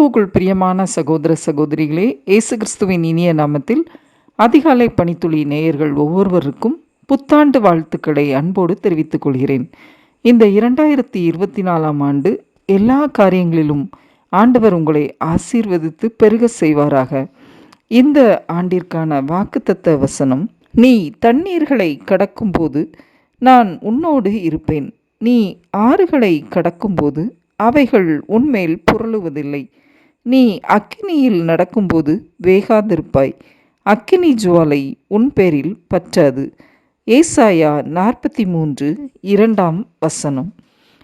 கிறிஸ்துவுக்குள் பிரியமான சகோதர சகோதரிகளே இயேசு கிறிஸ்துவின் இனிய நாமத்தில் அதிகாலை பணித்துளி நேயர்கள் ஒவ்வொருவருக்கும் புத்தாண்டு வாழ்த்துக்களை அன்போடு தெரிவித்துக் கொள்கிறேன். இந்த இரண்டாயிரத்தி இருபத்தி நாலாம் ஆண்டு எல்லா காரியங்களிலும் ஆண்டவர் உங்களை ஆசீர்வதித்து பெருக செய்வாராக. இந்த ஆண்டிற்கான வாக்குத்தத்த வசனம் நீ தண்ணீர்களை கடக்கும்போது நான் உன்னோடு இருப்பேன். நீ ஆறுகளை கடக்கும்போது அவைகள் உன்மேல் புரளுவதில்லை. நீ அக்கினியில் நடக்கும்போது வேகாதிருப்பாய். அக்கினி ஜுவாலை உன் பேரில் பற்றாது. ஏசாயா நாற்பத்தி மூன்று இரண்டாம் வசனம்.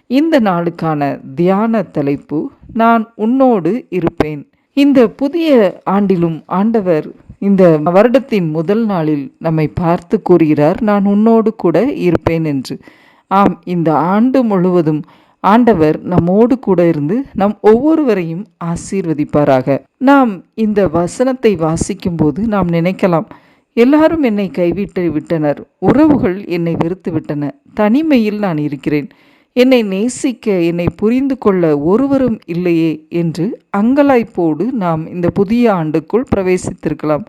இந்த நாளுக்கான தியான தலைப்பு நான் உன்னோடு இருப்பேன். இந்த புதிய ஆண்டிலும் ஆண்டவர் இந்த வருடத்தின் முதல் நாளில் நம்மை பார்த்து கூறுகிறார் நான் உன்னோடு கூட இருப்பேன் என்று. ஆம் இந்த ஆண்டு முழுவதும் ஆண்டவர் நம்மோடு கூட இருந்து நம் ஒவ்வொருவரையும் ஆசீர்வதிப்பாராக. நாம் இந்த வசனத்தை வாசிக்கும்போது நாம் நினைக்கலாம் எல்லாரும் என்னை கைவிட்டு விட்டனர் உறவுகள் என்னை வெறுத்து விட்டன தனிமையில் நான் இருக்கிறேன் என்னை நேசிக்க என்னை புரிந்து கொள்ள ஒருவரும் இல்லையே என்று அங்கலாய்ப்போடு நாம் இந்த புதிய ஆண்டுக்குள் பிரவேசித்திருக்கலாம்.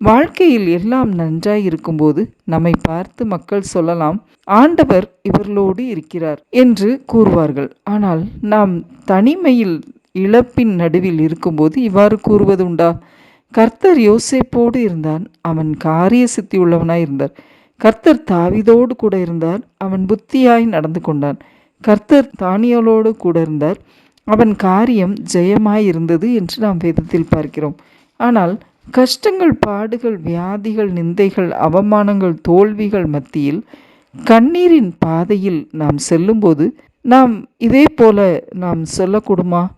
வாழ்க்கையில் எல்லாம் நன்றாய் இருக்கும்போது நம்மை பார்த்து மக்கள் சொல்லலாம் ஆண்டவர் இவர்களோடு இருக்கிறார் என்று கூறுவார்கள். ஆனால் நாம் தனிமையில் இழப்பின் நடுவில் இருக்கும்போது இவ்வாறு கூறுவது உண்டா? கர்த்தர் யோசேப்போடு இருந்தான் அவன் காரிய சித்தி உள்ளவனாய் இருந்தார். கர்த்தர் தாவிதோடு கூட இருந்தார் அவன் புத்தியாய் நடந்து கொண்டான். கர்த்தர் தானியலோடு கூட இருந்தார் அவன் காரியம் ஜெயமாய் இருந்தது என்று நாம் வேதத்தில் பார்க்கிறோம். ஆனால் கஷ்டங்கள் பாடுகள் வியாதிகள் நிந்தைகள் அவமானங்கள் தோல்விகள் மத்தியில் கண்ணீரின் பாதையில் நாம் செல்லும்போது நாம் இதே போல நாம் சொல்லக்கூடுமா?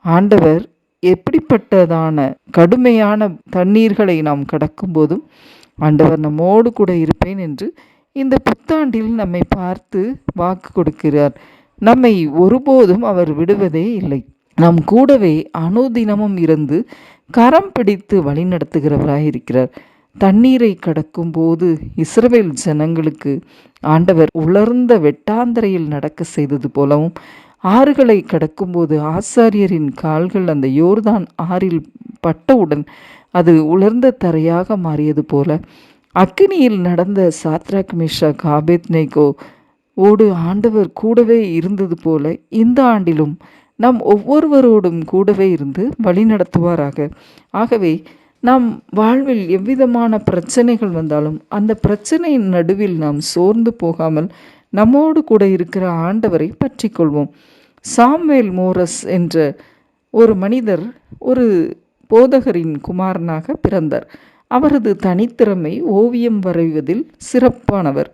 ஆண்டவர் எப்படிப்பட்டதான கடுமையான தண்ணீர்களை நாம் கடக்கும்போதும் ஆண்டவர் நம்மோடு கூட இருப்பேன் என்று இந்த புத்தாண்டில் நம்மை பார்த்து வாக்கு கொடுக்கிறார். நம்மை ஒருபோதும் அவர் விடுவதே இல்லை. நம் கூடவே அனுதினமும் இருந்து கரம் பிடித்து வழிநடத்துகிறவராய் இருக்கிறார். தண்ணீரை கடக்கும் போது இஸ்ரவேல் ஜனங்களுக்கு ஆண்டவர் உலர்ந்த வெட்டாந்தரையில் நடக்க செய்தது போலவும் ஆறுகளை கடக்கும்போது ஆசாரியரின் கால்கள் அந்த யோர்தான் ஆறில் பட்டவுடன் அது உலர்ந்த தரையாக மாறியது போல அக்கினியில் நடந்த சாத்ராக் மிஷா காபேத் நெய்கோ ஓடு ஆண்டவர் கூடவே இருந்தது போல இந்த ஆண்டிலும் நம் ஒவ்வொருவரோடும் கூடவே இருந்து வழி நடத்துவாராக. ஆகவே நாம் வாழ்வில் எவ்விதமான பிரச்சனைகள் வந்தாலும் அந்த பிரச்சனையின் நடுவில் நாம் சோர்ந்து போகாமல் நம்மோடு கூட இருக்கிற ஆண்டவரை பற்றி கொள்வோம் சாம்வேல் மோரஸ் என்ற ஒரு மனிதர் ஒரு போதகரின் குமாரனாக பிறந்தார். அவரது தனித்திறமை ஓவியம் வரைவதில் சிறப்பானவர்.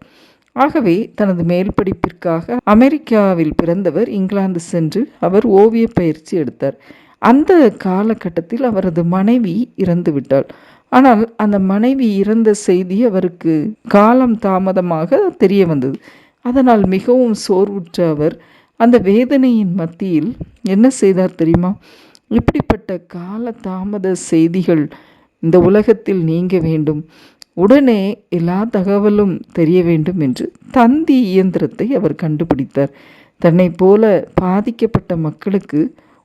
ஆகவே தனது மேல் படிப்பிற்காக அமெரிக்காவில் பிறந்தவர் இங்கிலாந்து சென்று அவர் ஓவிய பயிற்சி எடுத்தார். அந்த காலகட்டத்தில் அவரது மனைவி இறந்துவிட்டாள். ஆனால் அந்த மனைவி இறந்த செய்தி அவருக்கு காலம் தாமதமாக தெரிய வந்தது. அதனால் மிகவும் சோர்வுற்ற அவர் அந்த வேதனையின் மத்தியில் என்ன செய்தார் தெரியுமா? இப்படிப்பட்ட கால தாமத செய்திகள் இந்த உலகத்தில் நீங்க வேண்டும். உடனே எல்லா தகவலும் தெரிய வேண்டும் என்று தந்தி இயந்திரத்தை அவர் கண்டுபிடித்தார். தன்னை போல பாதிக்கப்பட்ட மக்களுக்கு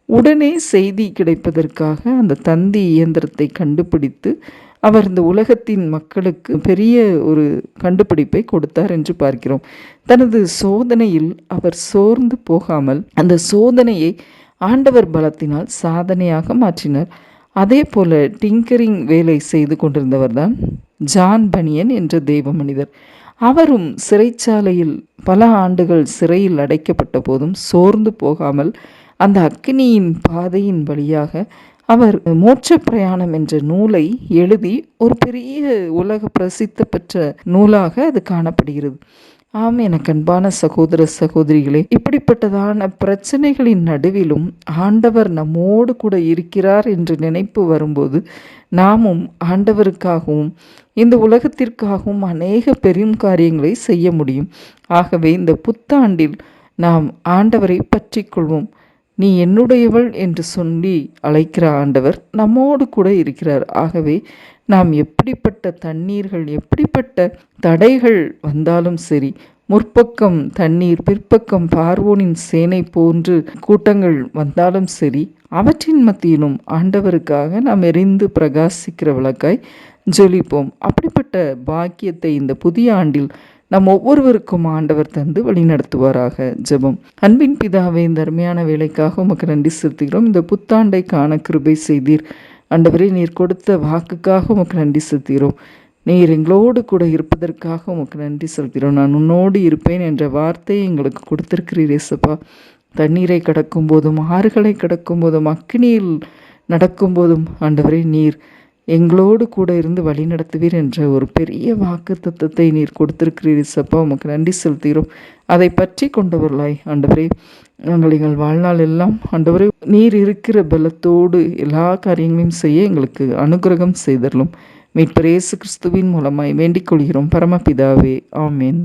உடனே செய்தி கிடைப்பதற்காக அந்த தந்தி இயந்திரத்தை கண்டுபிடித்து அவர் இந்த உலகத்தின் மக்களுக்கு பெரிய ஒரு கண்டுபிடிப்பை கொடுத்தார் என்று பார்க்கிறோம். தனது சோதனையில் அவர் சோர்ந்து போகாமல் அந்த சோதனையை ஆண்டவர் பலத்தினால் சாதனையாக மாற்றினார். அதே போல டிங்கரிங் வேலை செய்து கொண்டிருந்தவர் தான் ஜான் பனியன் என்ற தெய்வ மனிதர். அவரும் சிறைச்சாலையில் பல ஆண்டுகள் சிறையில் அடைக்கப்பட்ட போதும் சோர்ந்து போகாமல் அந்த அக்னியின் பாதையின் வழியாக அவர் மோட்ச பிரயாணம் என்ற நூலை எழுதி ஒரு பெரிய உலக பிரசித்த பெற்ற நூலாக அது காணப்படுகிறது. ஆம் எனக்கு அன்பான சகோதர சகோதரிகளே இப்படிப்பட்டதான பிரச்சனைகளின் நடுவிலும் ஆண்டவர் நம்மோடு கூட இருக்கிறார் என்று நினைப்பு வரும்போது நாமும் ஆண்டவருக்காகவும் இந்த உலகத்திற்காகவும் அநேக பெரும் காரியங்களை செய்ய முடியும். ஆகவே இந்த புத்தாண்டில் நாம் ஆண்டவரை பற்றி கொள்வோம். நீ என்னுடையவள் என்று சொல்லி அழைக்கிற ஆண்டவர் நம்மோடு கூட இருக்கிறார். ஆகவே நாம் எப்படிப்பட்ட தண்ணீர்கள் எப்படிப்பட்ட தடைகள் வந்தாலும் சரி முற்பக்கம் தண்ணீர் பிற்பக்கம் பார்வோனின் சேனை போன்று கூட்டங்கள் வந்தாலும் சரி அவற்றின் மத்தியிலும் ஆண்டவருக்காக நாம் எரிந்து பிரகாசிக்கிற விளக்காய் ஜொலிப்போம். அப்படிப்பட்ட பாக்கியத்தை இந்த புதிய ஆண்டில் நம் ஒவ்வொருவருக்கும் ஆண்டவர் தந்து வழிநடத்துவாராக. ஜெபம். அன்பின் பிதாவை இந்த அருமையான வேலைக்காக உமக்கு நன்றி செலுத்துகிறோம். இந்த புத்தாண்டை காண கிருபை செய்தீர். ஆண்டவரே நீர் கொடுத்த வாக்குக்காக உமக்கு நன்றி செலுத்துகிறோம். நீர் எங்களோடு கூட இருப்பதற்காக உமக்கு நன்றி செலுத்துகிறோம். நான் உன்னோடு இருப்பேன் என்ற வார்த்தையை எங்களுக்கு கொடுத்திருக்கிறீர் இயேசப்பா. தண்ணீரை கடக்கும் போதும் ஆறுகளை கடக்கும் போதும் அக்னியில் நடக்கும்போதும் ஆண்டவரே நீர் எங்களோடு கூட இருந்து வழி நடத்துவீர் என்ற ஒரு பெரிய வாக்கு தத்துவத்தை நீர் கொடுத்திருக்கிறீர் இசப்பா. உமக்கு நன்றி செலுத்துகிறோம். அதை பற்றி கொண்டவர்களாய் ஆண்டவரே நாங்கள் எங்கள் வாழ்நாள் எல்லாம் ஆண்டவரே நீர் இருக்கிற பலத்தோடு எல்லா காரியங்களையும் செய்ய எங்களுக்கு அனுகிரகம் செய்தரலும் மீட்பரேசு இயேசு கிறிஸ்துவின் மூலமாய் வேண்டிக் கொள்கிறோம். பரமபிதாவே ஆமேன்.